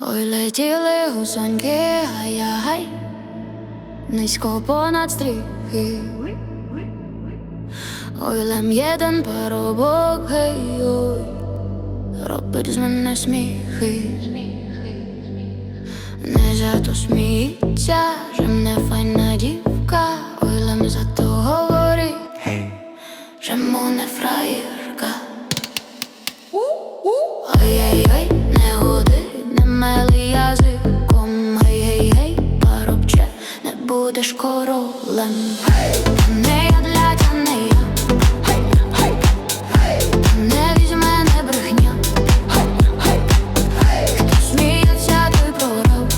Ой, летіли гусоньки, гай-гай, низько понад стріхи. Ой, лем єден парубок, гей, ой, робить з мене сміхи. Не зато сміється, що мене файна дівка, ой, лем зато говорить, що мене фраєрка. Ой-ой-ой, будеш королем. Не я для тя, не візьме, брехня. Хто сміється, той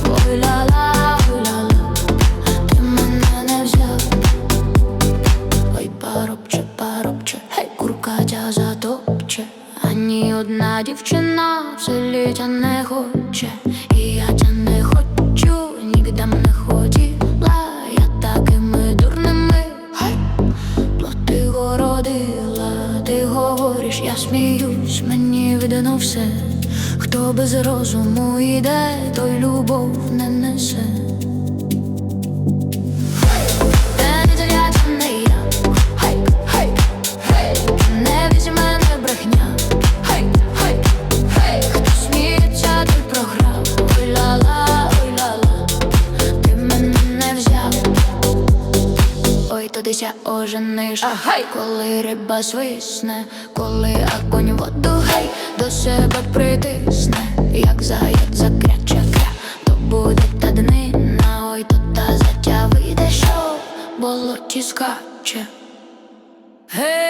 програв. Ой Ти мене не взяв. Ой, парубче, парубче, хей, курка тя затопче. Ані одна дівчина в селі тя не хоче. І я тя сміюсь, мені видано все. Хто без розуму йде, той любов не несе ой, туди ся ожениш, а коли риба свисне, коли огонь воду гей, до себе притисне, як заяць закряче кря, то буде та днина, ой, то та затя вийде, що болоті скаче. Гей!